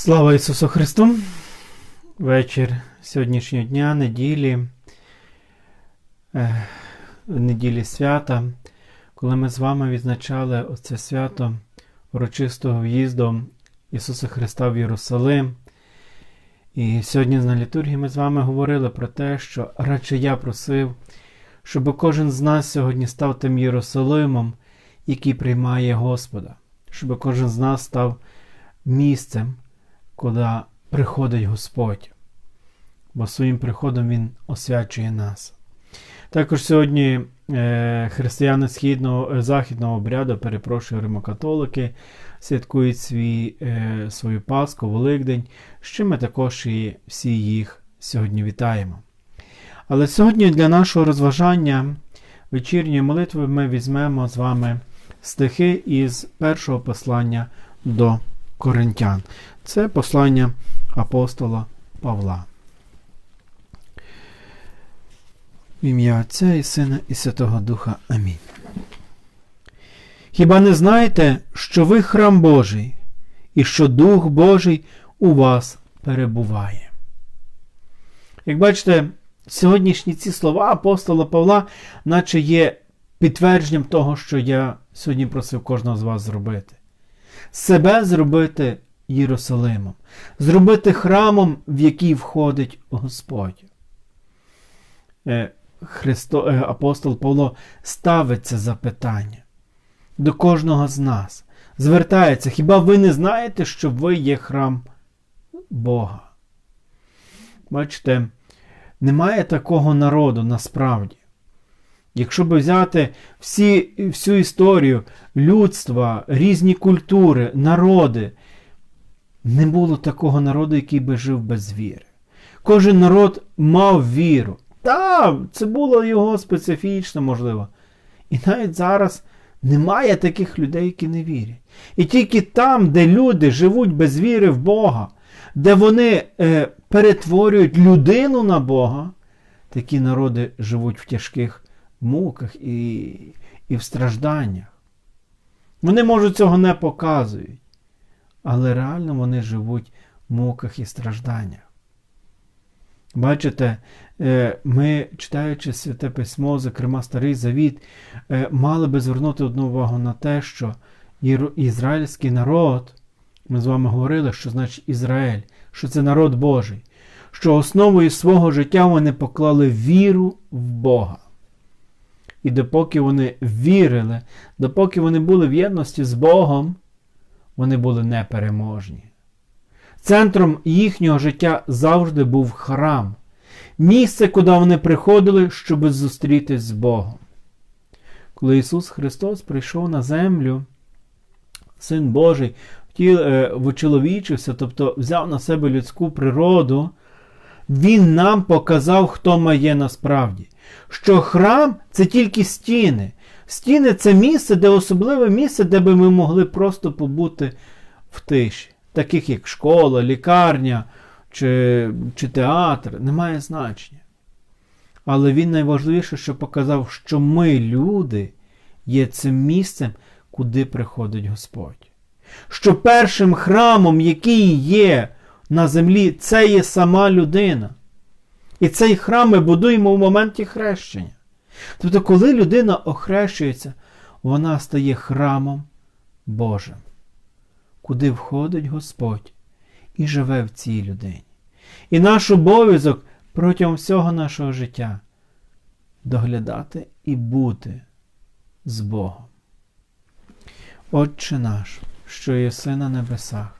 Слава Ісусу Христу! Вечір сьогоднішнього дня, неділі, е, неділі свята, коли ми з вами відзначали оце свято урочистого в'їзду Ісуса Христа в Єрусалим. І сьогодні на літургії ми з вами говорили про те, що радше я просив, щоб кожен з нас сьогодні став тим Єрусалимом, який приймає Господа, щоб кожен з нас став місцем куди приходить Господь, бо своїм приходом Він освячує нас. Також сьогодні е, християни східного, е, західного обряду, перепрошую римокатолики, святкують свій, е, свою Пасху, Великдень, чим ми також і всі їх сьогодні вітаємо. Але сьогодні для нашого розважання вечірньої молитви ми візьмемо з вами стихи із першого послання до Коринтян. Це послання апостола Павла. В ім'я Отця і Сина і Святого Духа. Амінь. Хіба не знаєте, що ви храм Божий, і що Дух Божий у вас перебуває? Як бачите, сьогоднішні ці слова апостола Павла, наче є підтвердженням того, що я сьогодні просив кожного з вас зробити. Себе зробити Єрусалимом, зробити храмом, в який входить Господь. Е, Христо, е, Апостол Павло ставить це запитання до кожного з нас. Звертається, хіба ви не знаєте, що ви є храм Бога? Бачите, немає такого народу насправді. Якщо би взяти всі, всю історію людства, різні культури, народи, не було такого народу, який би жив без віри. Кожен народ мав віру. Так, це було його специфічно, можливо. І навіть зараз немає таких людей, які не вірять. І тільки там, де люди живуть без віри в Бога, де вони е, перетворюють людину на Бога, такі народи живуть в тяжких муках і, і в стражданнях. Вони, може, цього не показують але реально вони живуть в муках і стражданнях. Бачите, е, ми, читаючи Святе Письмо, зокрема Старий Завіт, е, мали би звернути одну увагу на те, що ізраїльський народ, ми з вами говорили, що значить Ізраїль, що це народ Божий, що основою свого життя вони поклали віру в Бога. І допоки вони вірили, допоки вони були в єдності з Богом, вони були непереможні. Центром їхнього життя завжди був храм, місце, куди вони приходили, щоб зустрітись з Богом. Коли Ісус Христос прийшов на землю, Син Божий е, вочоловічився, тобто взяв на себе людську природу, Він нам показав, хто має насправді. Що храм це тільки стіни, Стіни це місце, де особливе місце, де би ми могли просто побути в тиші, таких як школа, лікарня чи, чи театр, немає значення. Але він найважливіше, що показав, що ми, люди, є цим місцем, куди приходить Господь. Що першим храмом, який є на землі, це є сама людина. І цей храм ми будуємо в моменті хрещення. Тобто, коли людина охрещується, вона стає храмом Божим, куди входить Господь і живе в цій людині. І наш обов'язок протягом всього нашого життя доглядати і бути з Богом. Отче наш, що єси на небесах,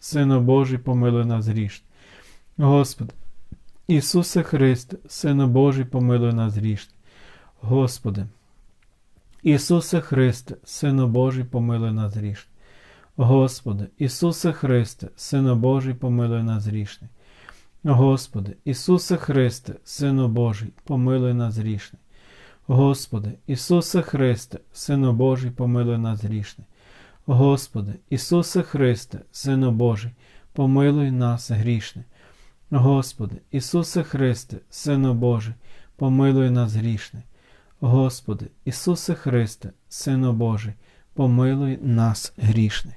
Сину Божий, помилуй нас грішне. Господи, Ісусе Христе, Сину Божий, помилуй нас грішне. Господи, Ісусе Христе, Сину Божий, помилуй нас грішне. Господи, Ісусе Христе, Сину Божий, помилуй нас грішний. Господи, Ісусе Христе, Сину Божий, помилуй нас грішний. Господи, Ісусе Христе, Сину Божий, помилуй нас грішний. Господи, Ісусе Христе, Сину Божий, помилуй нас грішне. Господи, Ісусе Христе, Сину Божий, помилуй нас грішне. Господи, Ісусе Христе, Сину Божий, помилуй нас грішних.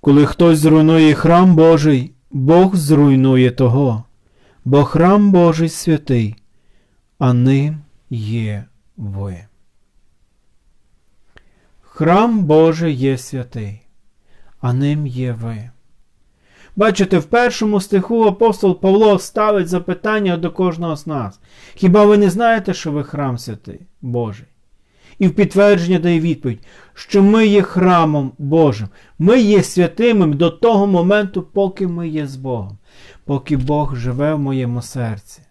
Коли хтось зруйнує храм Божий, Бог зруйнує того, бо храм Божий святий, а ним є ви. Храм Божий є святий, а ним є ви. Бачите, в першому стиху апостол Павло ставить запитання до кожного з нас. Хіба ви не знаєте, що ви храм святий Божий? І в підтвердження дає відповідь, що ми є храмом Божим. Ми є святими до того моменту, поки ми є з Богом, поки Бог живе в моєму серці.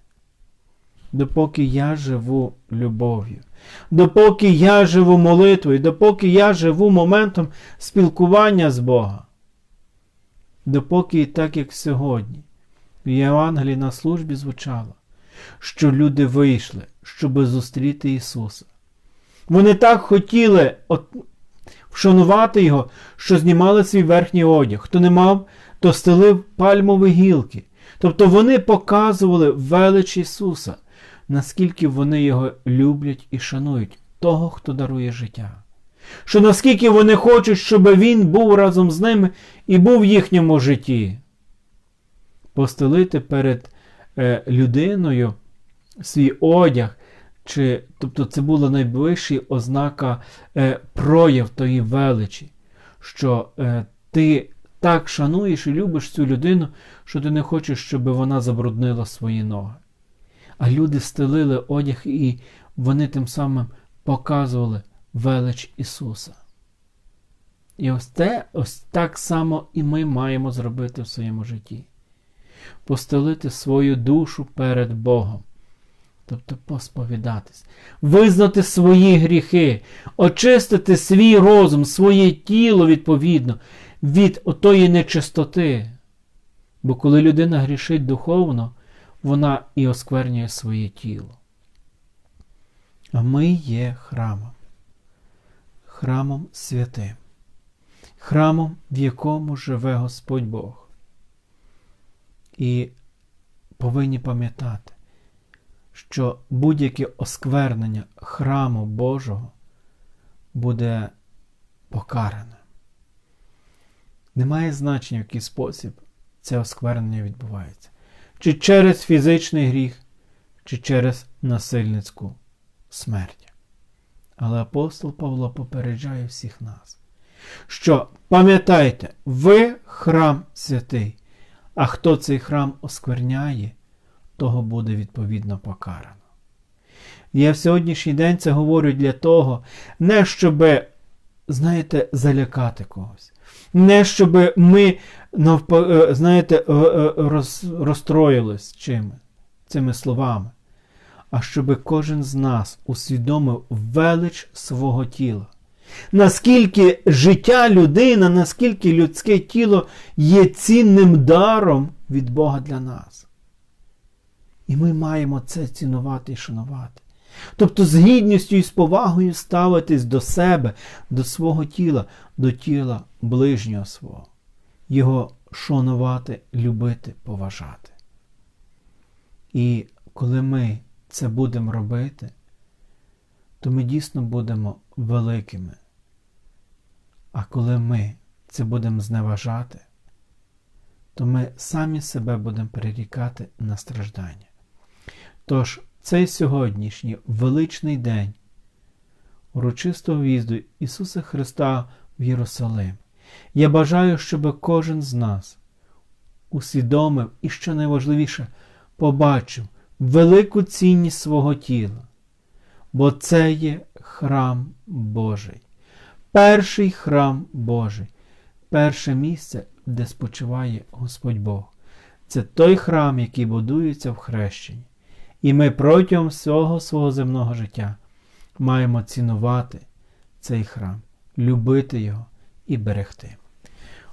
Допоки я живу любов'ю, допоки я живу молитвою, допоки я живу моментом спілкування з Богом. Допоки так, як сьогодні, в Євангелії на службі звучало, що люди вийшли, щоб зустріти Ісуса. Вони так хотіли от, вшанувати Його, що знімали свій верхній одяг. Хто не мав, то стелив пальмові гілки. Тобто вони показували велич Ісуса, наскільки вони Його люблять і шанують, того, хто дарує життя. Що наскільки вони хочуть, щоб Він був разом з ними і був в їхньому житті. Постелити перед е, людиною свій одяг. Чи, Тобто це була найближча ознака е, прояв тої величі, що е, ти так шануєш і любиш цю людину, що ти не хочеш, щоб вона забруднила свої ноги. А люди стелили одяг і вони тим самим показували велич Ісуса. І ось те, ось так само і ми маємо зробити в своєму житті. Постелити свою душу перед Богом тобто посповідатись, визнати свої гріхи, очистити свій розум, своє тіло відповідно від отої нечистоти. Бо коли людина грішить духовно, вона і осквернює своє тіло. А ми є храмом, храмом святим, храмом, в якому живе Господь Бог. І повинні пам'ятати, що будь-яке осквернення храму Божого буде покаране. Немає значення, в який спосіб це осквернення відбувається. Чи через фізичний гріх, чи через насильницьку смерть. Але апостол Павло попереджає всіх нас, що пам'ятайте, ви храм святий, а хто цей храм оскверняє, того буде відповідно покарано. Я в сьогоднішній день це говорю для того, не щоб, знаєте, залякати когось, не щоб ми, е, знаєте, е, е, роз, розстроїлись чими, цими словами, а щоб кожен з нас усвідомив велич свого тіла. Наскільки життя людина, наскільки людське тіло є цінним даром від Бога для нас. І ми маємо це цінувати і шанувати. Тобто з гідністю і з повагою ставитись до себе, до свого тіла, до тіла ближнього свого, його шанувати, любити, поважати. І коли ми це будемо робити, то ми дійсно будемо великими. А коли ми це будемо зневажати, то ми самі себе будемо перерікати на страждання. Тож цей сьогоднішній величний день урочистого в'їзду Ісуса Христа в Єрусалим. Я бажаю, щоб кожен з нас усвідомив і, що найважливіше, побачив велику цінність свого тіла, бо це є храм Божий, перший храм Божий, перше місце, де спочиває Господь Бог. Це той храм, який будується в хрещенні. І ми протягом всього свого земного життя маємо цінувати цей храм, любити його і берегти.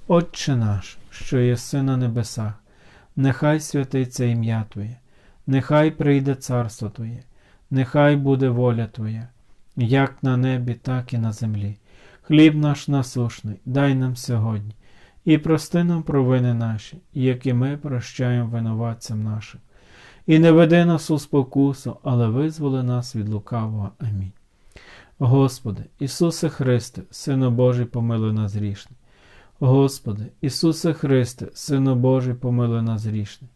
Отче наш, що єси на небесах, нехай святиться ім'я Твоє, нехай прийде царство Твоє, нехай буде воля Твоя, як на небі, так і на землі. Хліб наш насушний, дай нам сьогодні, і прости нам провини наші, які ми прощаємо винуватцям нашим. І не веди нас у спокусу, але визволи нас від лукавого. Амінь. Господи, Ісусе Христе, Сину Божий, помилуй нас грішний. Господи, Ісусе Христе, Сину Божий, помилуй нас грішний.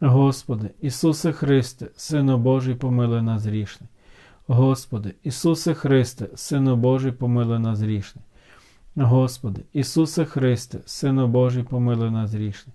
Господи, Ісусе Христе, Сину Божий, помилуй нас грішний. Господи, Ісусе Христе, Сину Божий, помилуй нас грішний. Господи, Ісусе Христе, Сину Божий, помилуй нас грішний.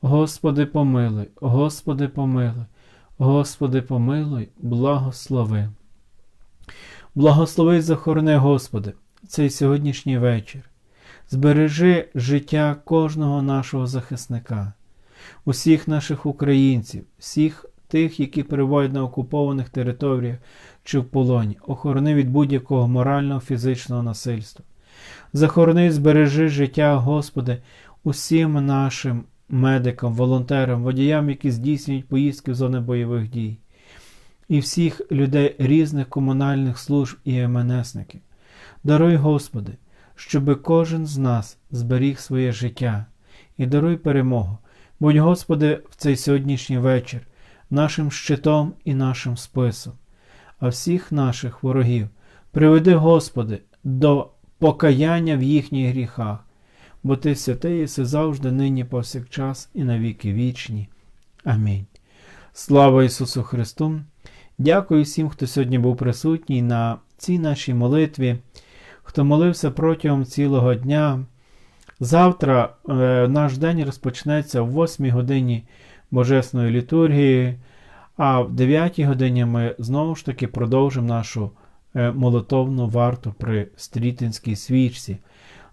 Господи, помилуй, Господи, помилуй, Господи, помилуй, благослови. Благослови, захорони, Господи, цей сьогоднішній вечір. Збережи життя кожного нашого захисника, усіх наших українців, всіх тих, які перебувають на окупованих територіях чи в полоні, охорони від будь-якого морального, фізичного насильства. Захорони, збережи життя, Господи, усім нашим медикам, волонтерам, водіям, які здійснюють поїздки в зони бойових дій, і всіх людей різних комунальних служб і МНСників. Даруй, Господи, щоби кожен з нас зберіг своє життя і даруй перемогу. Будь, Господи, в цей сьогоднішній вечір нашим щитом і нашим списом, а всіх наших ворогів приведи, Господи, до покаяння в їхніх гріхах, бо Ти святий єси завжди, нині, повсякчас і навіки вічні. Амінь. Слава Ісусу Христу! Дякую всім, хто сьогодні був присутній на цій нашій молитві, хто молився протягом цілого дня. Завтра е, наш день розпочнеться в 8 годині Божесної літургії, а в 9 годині ми знову ж таки продовжимо нашу е, молитовну варту при стрітинській свічці.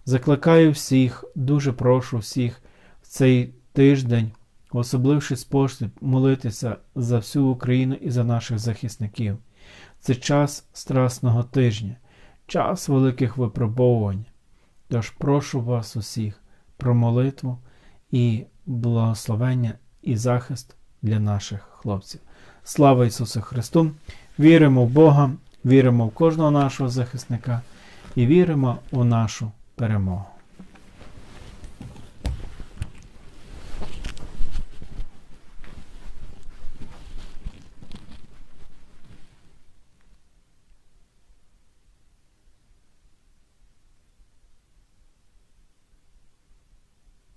Закликаю всіх, дуже прошу всіх в цей тиждень, в особливший спосіб, молитися за всю Україну і за наших захисників. Це час Страсного тижня, час великих випробовувань. Тож прошу вас усіх про молитву і благословення і захист для наших хлопців. Слава Ісусу Христу! Віримо в Бога, віримо в кожного нашого захисника і віримо у нашу перемогу.